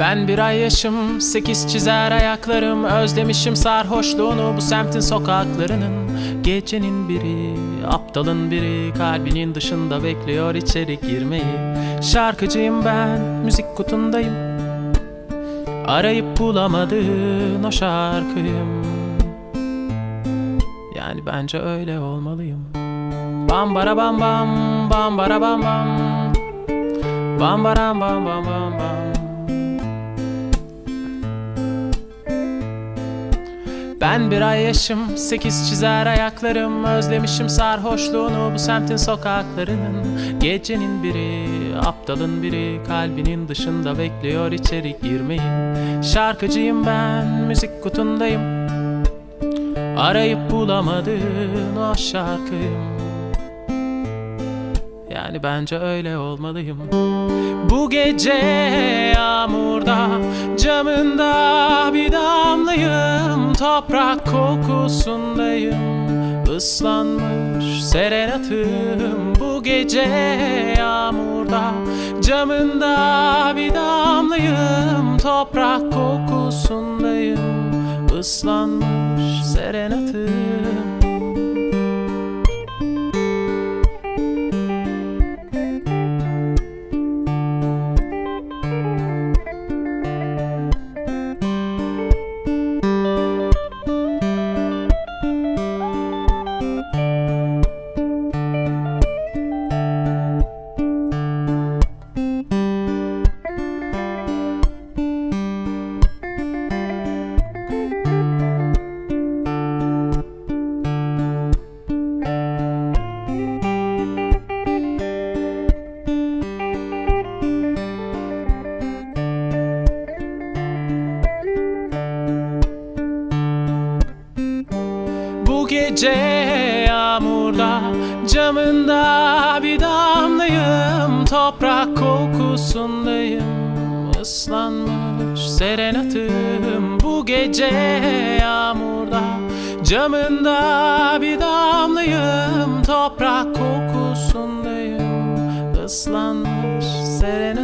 Ben bir ay yaşım, sekiz çizer ayaklarım Özlemişim sarhoşluğunu bu semtin sokaklarının. Gecenin biri, aptalın biri Kalbinin dışında bekliyor içeri girmeyi. Şarkıcıyım ben, müzik kutundayım. Arayıp bulamadığın o şarkıyım. Yani bence öyle olmalıyım. Bam bara bam bam, bam bara bam bam. Bam baram bam bam bam bam Ben bir ay yaşım, sekiz çizer ayaklarım Özlemişim sarhoşluğunu bu semtin sokaklarının. Gecenin biri, aptalın biri Kalbinin dışında bekliyor içeri girmeyi. Şarkıcıyım ben, müzik kutundayım. Arayıp bulamadığın o şarkıyım. Yani bence öyle olmalıyım. Bu gece yağmurda Camında Toprak kokusundayım. Islanmış serenatım Bu gece yağmurda. Camında bir damlayım Toprak kokusundayım. Islanmış serenatım gece yağmurda camında bir damlayım Toprak kokusundayım ıslanmış serenatım. Bu gece yağmurda camında bir damlayım Toprak kokusundayım ıslanmış serenatım